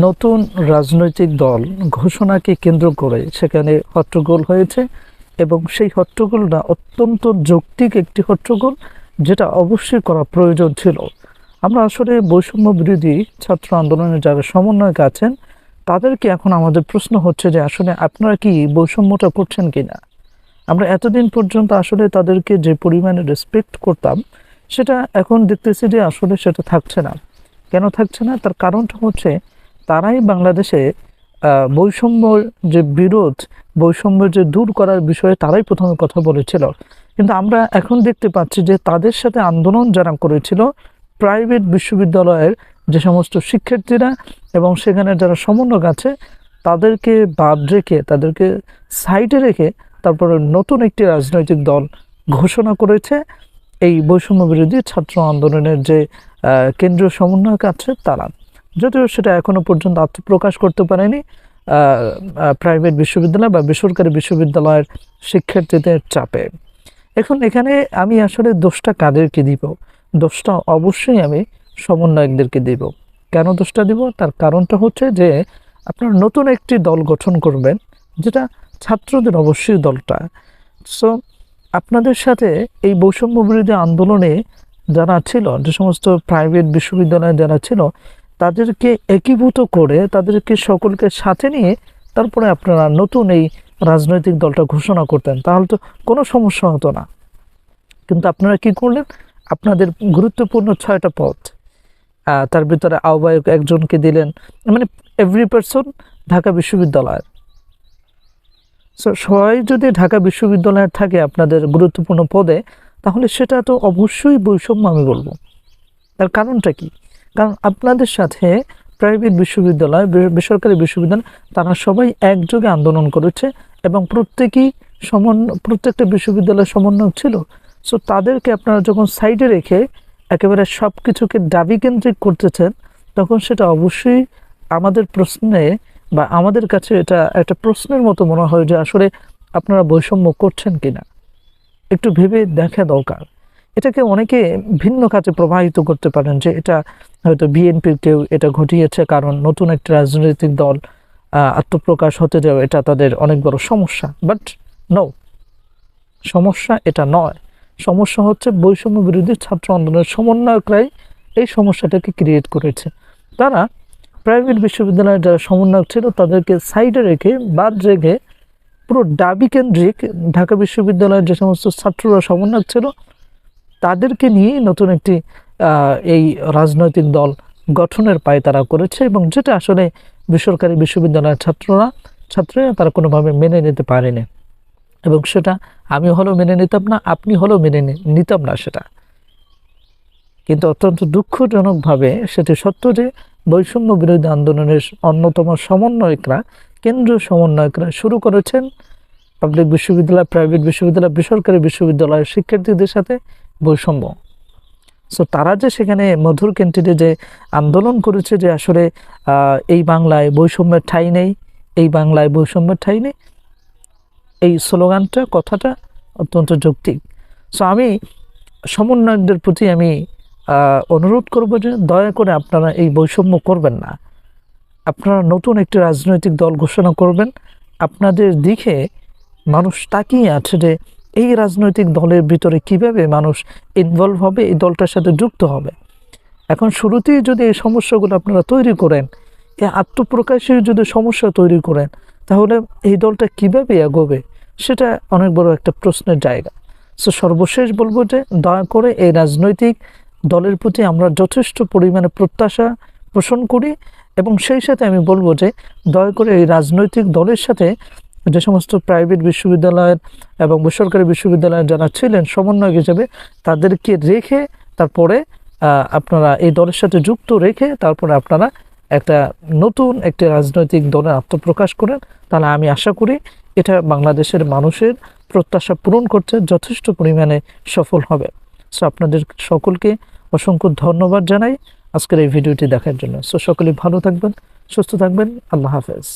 নতুন রাজনৈতিক দল ঘোষণাকে কেন্দ্র করে সেখানে হট্টগোল হয়েছে এবং সেই হট্টগোলটা অত্যন্ত যৌক্তিক একটি হট্টগোল যেটা অবশ্যই করা প্রয়োজন ছিল। আমরা আসলে বৈষম্য বিরোধী ছাত্র আন্দোলনের যারা সমন্বয়ক আছেন, তাদেরকে এখন আমাদের প্রশ্ন হচ্ছে যে আসলে আপনারা কি বৈষম্যটা করছেন কিনা? আমরা এতদিন পর্যন্ত আসলে তাদেরকে যে পরিমাণে রেসপেক্ট করতাম, সেটা এখন দেখতেছি যে আসলে সেটা থাকছে না। কেন থাকছে না? তার কারণটা হচ্ছে তারাই বাংলাদেশে বৈষম্যর যে বিরোধ, বৈষম্য যে দূর করার বিষয়ে তারাই প্রথমে কথা বলেছিল। কিন্তু আমরা এখন দেখতে পাচ্ছি যে তাদের সাথে আন্দোলন যারা করেছিল, প্রাইভেট বিশ্ববিদ্যালয়ের যে সমস্ত শিক্ষার্থীরা এবং সেখানে যারা সমন্বয়ক আছে, তাদেরকে বাদ রেখে, তাদেরকে সাইডে রেখে তারপরে নতুন একটি রাজনৈতিক দল ঘোষণা করেছে। এই বৈষম্য বিরোধী ছাত্র আন্দোলনের যে কেন্দ্রীয় সমন্বয়ক আছে তারা। যদিও সেটা এখনও পর্যন্ত আত্মপ্রকাশ করতে পারেনি প্রাইভেট বিশ্ববিদ্যালয় বা বেসরকারি বিশ্ববিদ্যালয়ের শিক্ষার্থীদের চাপে। এখন এখানে আমি আসলে দোষটা কাদেরকে দিব? দোষটা অবশ্যই আমি সমন্বয়কদেরকে দিব। কেন দোষটা দিব? তার কারণটা হচ্ছে যে আপনার নতুন একটি দল গঠন করবেন, যেটা ছাত্রদের অবশ্যই দলটা। সো আপনাদের সাথে এই বৈষম্য বিরোধী আন্দোলনে যারা ছিল, যে সমস্ত প্রাইভেট বিশ্ববিদ্যালয়ে যারা ছিল তাদেরকে একীভূত করে তাদেরকে সকলকে সাথে নিয়ে তারপরে আপনারা নতুন এই রাজনৈতিক দলটা ঘোষণা করতেন তাহলে তো কোনো সমস্যা হতো না। কিন্তু আপনারা কি করলেন? আপনাদের গুরুত্বপূর্ণ ছয়টা আহ, তার ভিতরে আহ্বায়ক একজনকে দিলেন মানে এভরি পার্সন ঢাকা বিশ্ববিদ্যালয়ের। সো সবাই যদি ঢাকা বিশ্ববিদ্যালয়ে থাকে আপনাদের গুরুত্বপূর্ণ পদে তাহলে সেটা তো অবশ্যই বৈষম্য আমি বলব। তার কারণটা কি? কারণ আপনাদের সাথে প্রাইভেট বিশ্ববিদ্যালয় বেসরকারি বিশ্ববিদ্যালয়, তারা সবাই একযোগে আন্দোলন করেছে এবং প্রত্যেকেই সমন্বয় প্রত্যেকটা বিশ্ববিদ্যালয় সমন্বয় ছিল। সো তাদেরকে আপনারা যখন সাইডে রেখে একেবারে সব কিছুকে দাবি কেন্দ্রিক করতেছেন, তখন সেটা অবশ্যই আমাদের প্রশ্নে বা আমাদের কাছে এটা একটা প্রশ্নের মতো মনে হয় যে আসলে আপনারা বৈষম্য করছেন কিনা। একটু ভেবে দেখা দরকার। এটাকে অনেকে ভিন্ন কাজে প্রবাহিত করতে পারেন যে এটা হয়তো বিএনপির কেউ এটা ঘটিয়েছে কারণ নতুন একটা রাজনৈতিক দল আত্মপ্রকাশ হতে যাওয়া এটা তাদের অনেক বড় সমস্যা। বাট নো, সমস্যা এটা নয়। সমস্যা হচ্ছে বৈষম্য বিরোধী ছাত্র আন্দোলনের সমন্বয়করাই এই সমস্যাটাকে ক্রিয়েট করেছে। তারা প্রাইভেট বিশ্ববিদ্যালয়ের যারা সমন্বয়ক ছিল তাদেরকে সাইডে রেখে বাদ রেখে পুরো দাবি কেন্দ্রিক ঢাকা বিশ্ববিদ্যালয়ের যে সমস্ত ছাত্ররা সমন্বয়ক ছিল তাদেরকে নিয়ে নতুন একটি এই রাজনৈতিক দল গঠনের পায় তারা করেছে এবং যেটা আসলে বেসরকারি বিশ্ববিদ্যালয়ের ছাত্ররা ছাত্ররা তারা কোনোভাবে মেনে নিতে পারেনি। এবং সেটা আমি হলেও মেনে নিতাম না, আপনি হলেও মেনে নিতাম না সেটা। কিন্তু অত্যন্ত দুঃখজনকভাবে সেটি সত্য যে বৈষম্য বিরোধী আন্দোলনের অন্যতম সমন্বয়করা, কেন্দ্রীয় সমন্বয়করা শুরু করেছেন পাবলিক বিশ্ববিদ্যালয় প্রাইভেট বিশ্ববিদ্যালয়, বেসরকারি বিশ্ববিদ্যালয়ের শিক্ষার্থীদের সাথে বৈষম্য। সো তারা যে সেখানে মধুর ক্যান্টিনে যে আন্দোলন করেছে যে আসলে এই বাংলায় বৈষম্যের ঠাঁই নেই, এই বাংলায় বৈষম্যের ঠাঁই নেই, এই স্লোগানটা, কথাটা অত্যন্ত যৌক্তিক। সো আমি সমন্বয়কদের প্রতি আমি অনুরোধ করব যে দয়া করে আপনারা এই বৈষম্য করবেন না। আপনারা নতুন একটি রাজনৈতিক দল ঘোষণা করবেন। আপনাদের দিকে মানুষ তাকিয়ে আছে যে এই রাজনৈতিক দলের ভিতরে কীভাবে মানুষ ইনভলভ হবে, এই দলটার সাথে যুক্ত হবে? এখন শুরুতেই যদি এই সমস্যাগুলো আপনারা তৈরি করেন, এই আত্মপ্রকাশে যদি সমস্যা তৈরি করেন, তাহলে এই দলটা কীভাবে এগোবে? সেটা অনেক বড় একটা প্রশ্নের জায়গা। সো সর্বশেষ বলব যে, দয়া করে এই রাজনৈতিক দলের প্রতি আমরা যথেষ্ট পরিমাণে প্রত্যাশা পোষণ করি এবং সেই সাথে আমি বলব যে, দয়া করে এই রাজনৈতিক দলের সাথে যে সমস্ত প্রাইভেট বিশ্ববিদ্যালয়ের এবং বেসরকারি বিশ্ববিদ্যালয়ের যারা ছিলেন সমন্বয়ক হিসেবে তাদেরকে রেখে তারপরে আপনারা এই দলের সাথে যুক্ত রেখে তারপরে আপনারা একটা নতুন একটি রাজনৈতিক দলের আত্মপ্রকাশ করেন। তাহলে আমি আশা করি এটা বাংলাদেশের মানুষের প্রত্যাশা পূরণ করতে যথেষ্ট পরিমাণে সফল হবে। সো আপনাদের সকলকে অসংখ্য ধন্যবাদ জানাই আজকের এই ভিডিওটি দেখার জন্য। সো সকলে ভালো থাকবেন, সুস্থ থাকবেন, আল্লাহ হাফেজ।